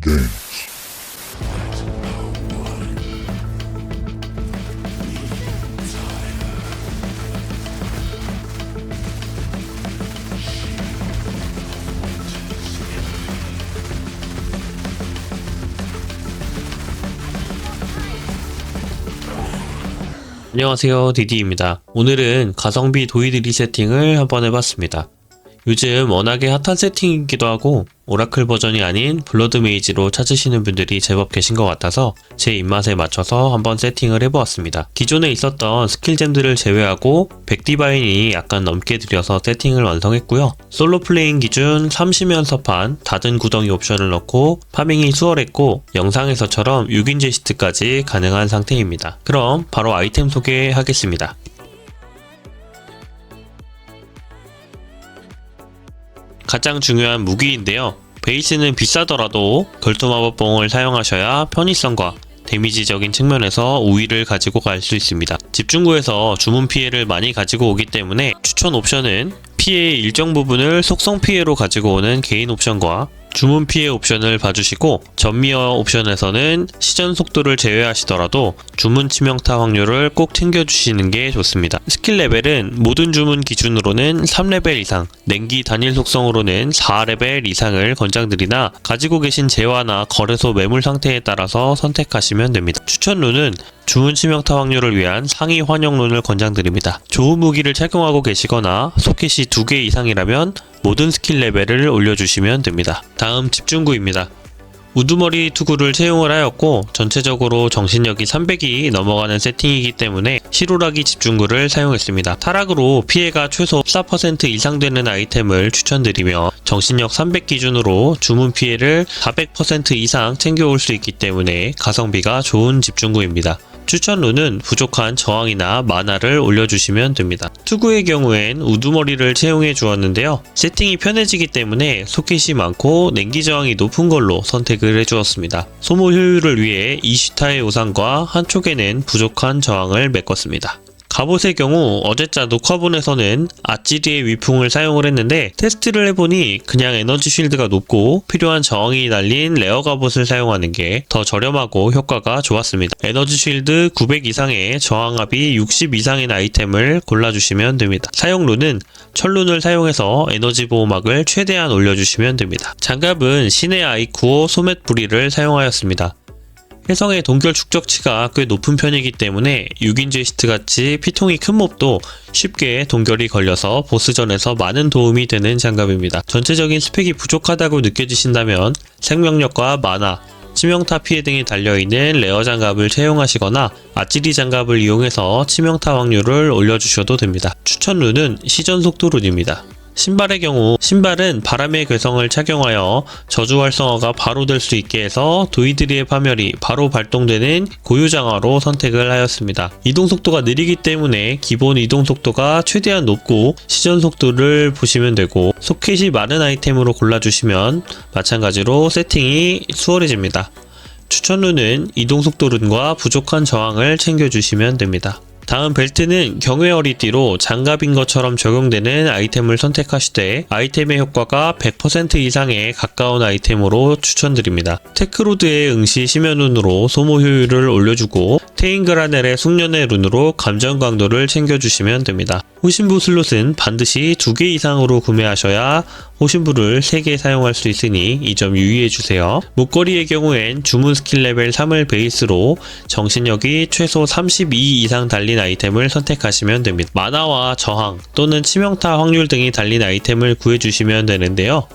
games. 안녕하세요 디디입니다. 오늘은 가성비 도이드 리 세팅을 한번 해봤습니다. 요즘 워낙에 핫한 세팅이기도 하고 오라클 버전이 아닌 블러드 메이지로 찾으시는 분들이 제법 계신 것 같아서 제 입맛에 맞춰서 한번 세팅을 해보았습니다. 기존에 있었던 스킬잼들을 제외하고 백디바인이 약간 넘게 들여서 세팅을 완성했고요. 솔로 플레잉 기준 30연서판 닫은 구덩이 옵션을 넣고 파밍이 수월했고 영상에서처럼 6인 제 시트까지 가능한 상태입니다. 그럼 바로 아이템 소개하겠습니다. 가장 중요한 무기인데요. 베이스는 비싸더라도 결투마법봉을 사용하셔야 편의성과 데미지적인 측면에서 우위를 가지고 갈 수 있습니다. 집중구에서 주문 피해를 많이 가지고 오기 때문에 추천 옵션은 피해의 일정 부분을 속성 피해로 가지고 오는 개인 옵션과 주문 피해 옵션을 봐주시고 전미어 옵션에서는 시전 속도를 제외하시더라도 주문 치명타 확률을 꼭 챙겨주시는 게 좋습니다. 스킬 레벨은 모든 주문 기준으로는 3레벨 이상, 냉기 단일 속성으로는 4레벨 이상을 권장드리나 가지고 계신 재화나 거래소 매물 상태에 따라서 선택하시면 됩니다. 추천 룬은 주문 치명타 확률을 위한 상위 환영론을 권장드립니다. 좋은 무기를 착용하고 계시거나 소켓이 2개 이상이라면 모든 스킬 레벨을 올려주시면 됩니다. 다음 집중구입니다. 우두머리 투구를 채용을 하였고 전체적으로 정신력이 300이 넘어가는 세팅이기 때문에 시로라기 집중구를 사용했습니다. 타락으로 피해가 최소 14% 이상 되는 아이템을 추천드리며 정신력 300 기준으로 주문 피해를 400% 이상 챙겨올 수 있기 때문에 가성비가 좋은 집중구입니다. 추천루는 부족한 저항이나 만화를 올려주시면 됩니다. 투구의 경우엔 우두머리를 채용해 주었는데요. 세팅이 편해지기 때문에 소켓이 많고 냉기 저항이 높은 걸로 선택을 해 주었습니다. 소모 효율을 위해 이슈타의 우산과 한쪽에는 부족한 저항을 메꿨습니다. 갑옷의 경우 어제자 녹화본에서는 아찌리의 위풍을 사용을 했는데 테스트를 해보니 그냥 에너지 쉴드가 높고 필요한 저항이 달린 레어 갑옷을 사용하는 게 더 저렴하고 효과가 좋았습니다. 에너지 쉴드 900 이상의 저항압이 60 이상인 아이템을 골라주시면 됩니다. 사용룬은 철룬을 사용해서 에너지 보호막을 최대한 올려주시면 됩니다. 장갑은 신의 아이쿠어 소맷 부리를 사용하였습니다. 혜성의 동결 축적치가 꽤 높은 편이기 때문에 6인 제시트 같이 피통이 큰 몹도 쉽게 동결이 걸려서 보스전에서 많은 도움이 되는 장갑입니다. 전체적인 스펙이 부족하다고 느껴지신다면 생명력과 만화, 치명타 피해 등이 달려있는 레어 장갑을 채용하시거나 아찌리 장갑을 이용해서 치명타 확률을 올려주셔도 됩니다. 추천 룬은 시전 속도 룬입니다. 신발의 경우 신발은 바람의 괴성을 착용하여 저주 활성화가 바로 될 수 있게 해서 도이드리의 파멸이 바로 발동되는 고유 장화로 선택을 하였습니다. 이동 속도가 느리기 때문에 기본 이동 속도가 최대한 높고 시전 속도를 보시면 되고 소켓이 많은 아이템으로 골라주시면 마찬가지로 세팅이 수월해집니다. 추천루는 이동 속도 룬과 부족한 저항을 챙겨주시면 됩니다. 다음 벨트는 경외 어리띠로 장갑인 것처럼 적용되는 아이템을 선택하시되 아이템의 효과가 100% 이상에 가까운 아이템으로 추천드립니다. 테크로드의 응시 심연룬으로 소모 효율을 올려주고 테인그라넬의 숙련의 룬으로 감정 강도를 챙겨주시면 됩니다. 호신부 슬롯은 반드시 2개 이상으로 구매하셔야 호신부를 3개 사용할 수 있으니 이 점 유의해주세요. 목걸이의 경우엔 주문 스킬 레벨 3을 베이스로 정신력이 최소 32 이상 달린 아이템을 선택하시면 됩니다. 만화와 저항 또는 치명타 확률 등이 달린 아이템을 구해주시면 되는데요.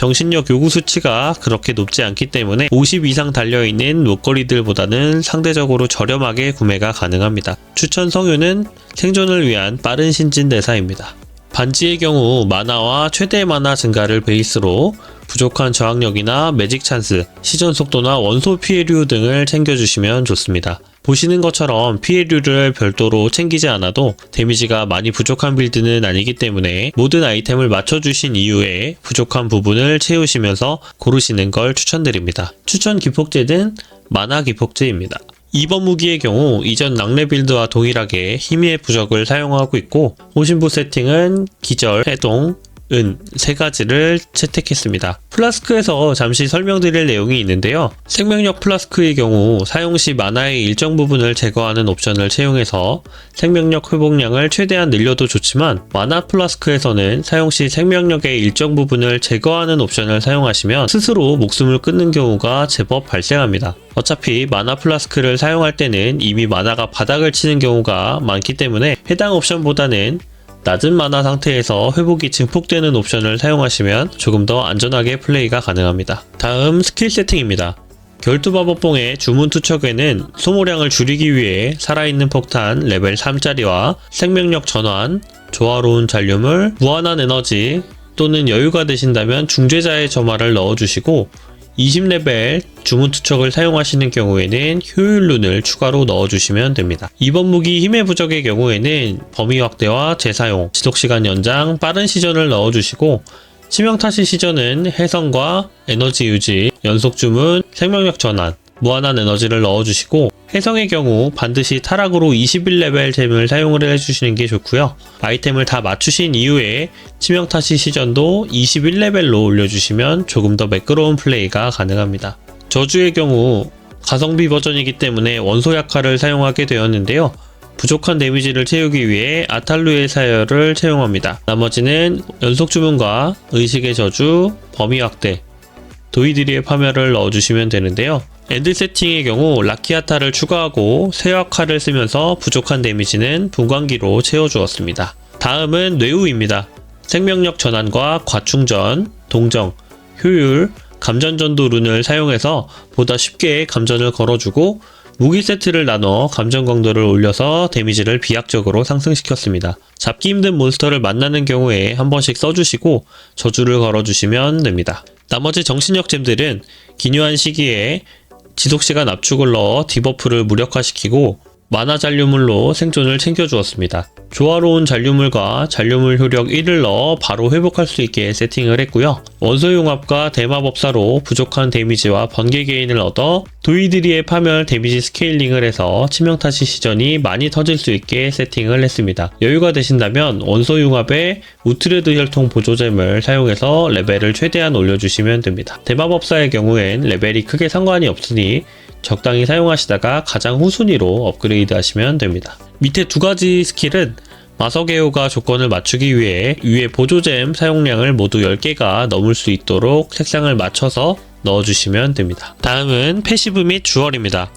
정신력 요구 수치가 그렇게 높지 않기 때문에 50 이상 달려있는 목걸이들보다는 상대적으로 저렴하게 구매가 가능합니다. 추천 성유는 생존을 위한 빠른 신진 대사입니다. 반지의 경우 만화와 최대 만화 증가를 베이스로 부족한 저항력이나 매직 찬스, 시전 속도나 원소 피해류 등을 챙겨주시면 좋습니다. 보시는 것처럼 피해류를 별도로 챙기지 않아도 데미지가 많이 부족한 빌드는 아니기 때문에 모든 아이템을 맞춰주신 이후에 부족한 부분을 채우시면서 고르시는 걸 추천드립니다. 추천 기폭제는 만화 기폭제입니다. 2번 무기의 경우 이전 낭레 빌드와 동일하게 힘의 부적을 사용하고 있고 호신부 세팅은 기절, 해동, 은세 가지를 채택했습니다. 플라스크에서 잠시 설명드릴 내용이 있는데요. 생명력 플라스크의 경우 사용 시 만화의 일정 부분을 제거하는 옵션을 채용해서 생명력 회복량을 최대한 늘려도 좋지만 만화 플라스크에서는 사용 시 생명력의 일정 부분을 제거하는 옵션을 사용하시면 스스로 목숨을 끊는 경우가 제법 발생합니다. 어차피 만화 플라스크를 사용할 때는 이미 만화가 바닥을 치는 경우가 많기 때문에 해당 옵션보다는 낮은 만화 상태에서 회복이 증폭되는 옵션을 사용하시면 조금 더 안전하게 플레이가 가능합니다. 다음 스킬 세팅입니다. 결투마법봉의 주문 투척에는 소모량을 줄이기 위해 살아있는 폭탄 레벨 3짜리와 생명력 전환, 조화로운 잔류물, 무한한 에너지 또는 여유가 되신다면 중재자의 점화를 넣어주시고 20레벨 주문 투척을 사용하시는 경우에는 효율룬을 추가로 넣어주시면 됩니다. 이번 무기 힘의 부적의 경우에는 범위 확대와 재사용, 지속시간 연장, 빠른 시전을 넣어주시고 치명타시 시전은 해성과 에너지 유지, 연속 주문, 생명력 전환, 무한한 에너지를 넣어주시고 해성의 경우 반드시 타락으로 21레벨 잼을 사용을 해주시는 게 좋고요. 아이템을 다 맞추신 이후에 치명타시 시전도 21레벨로 올려주시면 조금 더 매끄러운 플레이가 가능합니다. 저주의 경우 가성비 버전이기 때문에 원소 약화를 사용하게 되었는데요. 부족한 데미지를 채우기 위해 아탈루의 사열을 채용합니다. 나머지는 연속 주문과 의식의 저주, 범위 확대, 도이드리의 파멸을 넣어주시면 되는데요. 엔드 세팅의 경우 라키아타를 추가하고 세역화를 쓰면서 부족한 데미지는 분광기로 채워주었습니다. 다음은 뇌우입니다. 생명력 전환과 과충전, 동정, 효율, 감전전도 룬을 사용해서 보다 쉽게 감전을 걸어주고 무기 세트를 나눠 감전 강도를 올려서 데미지를 비약적으로 상승시켰습니다. 잡기 힘든 몬스터를 만나는 경우에 한 번씩 써주시고 저주를 걸어주시면 됩니다. 나머지 정신력 잼들은 기묘한 시기에 지속시간 압축을 넣어 디버프를 무력화시키고 만화 잔류물로 생존을 챙겨주었습니다. 조화로운 잔류물과 잔류물 효력 1을 넣어 바로 회복할 수 있게 세팅을 했고요. 원소 융합과 대마법사로 부족한 데미지와 번개 게인을 얻어 도이드리의 파멸 데미지 스케일링을 해서 치명타시 시전이 많이 터질 수 있게 세팅을 했습니다. 여유가 되신다면 원소 융합에 우트레드 혈통 보조잼을 사용해서 레벨을 최대한 올려주시면 됩니다. 대마법사의 경우엔 레벨이 크게 상관이 없으니 적당히 사용하시다가 가장 후순위로 업그레이드 하시면 됩니다. 밑에 두 가지 스킬은 마석에오가 조건을 맞추기 위해 위에 보조잼 사용량을 모두 10개가 넘을 수 있도록 색상을 맞춰서 넣어주시면 됩니다. 다음은 패시브 및 주얼입니다.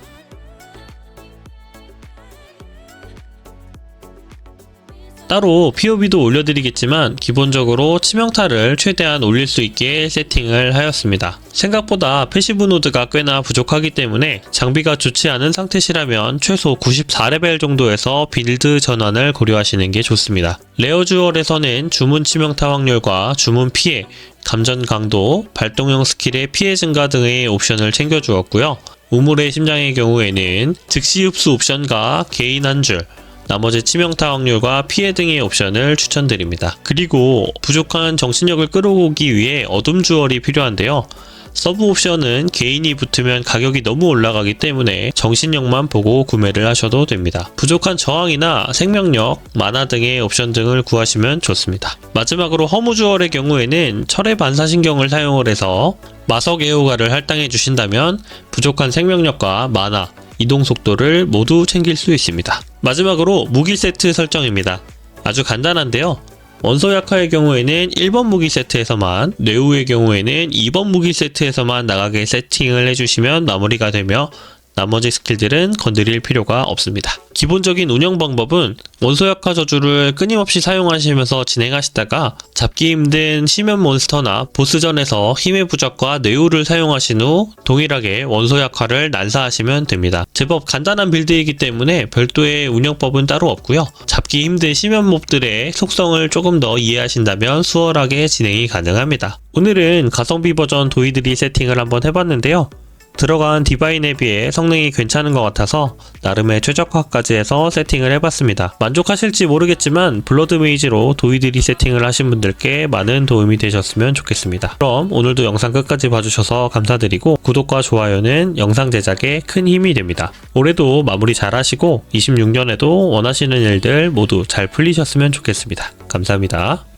따로 POB도 올려드리겠지만 기본적으로 치명타를 최대한 올릴 수 있게 세팅을 하였습니다. 생각보다 패시브 노드가 꽤나 부족하기 때문에 장비가 좋지 않은 상태시라면 최소 94레벨 정도에서 빌드 전환을 고려하시는 게 좋습니다. 레어 주얼에서는 주문 치명타 확률과 주문 피해, 감전 강도, 발동형 스킬의 피해 증가 등의 옵션을 챙겨주었고요. 우물의 심장의 경우에는 즉시 흡수 옵션과 개인 한 줄, 나머지 치명타 확률과 피해 등의 옵션을 추천드립니다. 그리고 부족한 정신력을 끌어오기 위해 어둠 주얼이 필요한데요. 서브 옵션은 개인이 붙으면 가격이 너무 올라가기 때문에 정신력만 보고 구매를 하셔도 됩니다. 부족한 저항이나 생명력, 만화 등의 옵션 등을 구하시면 좋습니다. 마지막으로 허무주얼의 경우에는 철의 반사신경을 사용을 해서 마석 애호가를 할당해 주신다면 부족한 생명력과 만화, 이동 속도를 모두 챙길 수 있습니다. 마지막으로 무기 세트 설정입니다. 아주 간단한데요. 원소 약화의 경우에는 1번 무기 세트에서만, 뇌우의 경우에는 2번 무기 세트에서만 나가게 세팅을 해주시면 마무리가 되며 나머지 스킬들은 건드릴 필요가 없습니다. 기본적인 운영 방법은 원소 약화 저주를 끊임없이 사용하시면서 진행하시다가 잡기 힘든 심연 몬스터나 보스전에서 힘의 부적과 뇌우를 사용하신 후 동일하게 원소 약화를 난사하시면 됩니다. 제법 간단한 빌드이기 때문에 별도의 운영법은 따로 없고요. 잡기 힘든 심연 몹들의 속성을 조금 더 이해하신다면 수월하게 진행이 가능합니다. 오늘은 가성비 버전 도이들이 세팅을 한번 해봤는데요. 들어간 디바인에 비해 성능이 괜찮은 것 같아서 나름의 최적화까지 해서 세팅을 해봤습니다. 만족하실지 모르겠지만 블러드 메이지로 도이들이 세팅을 하신 분들께 많은 도움이 되셨으면 좋겠습니다. 그럼 오늘도 영상 끝까지 봐주셔서 감사드리고 구독과 좋아요는 영상 제작에 큰 힘이 됩니다. 올해도 마무리 잘 하시고 26년에도 원하시는 일들 모두 잘 풀리셨으면 좋겠습니다. 감사합니다.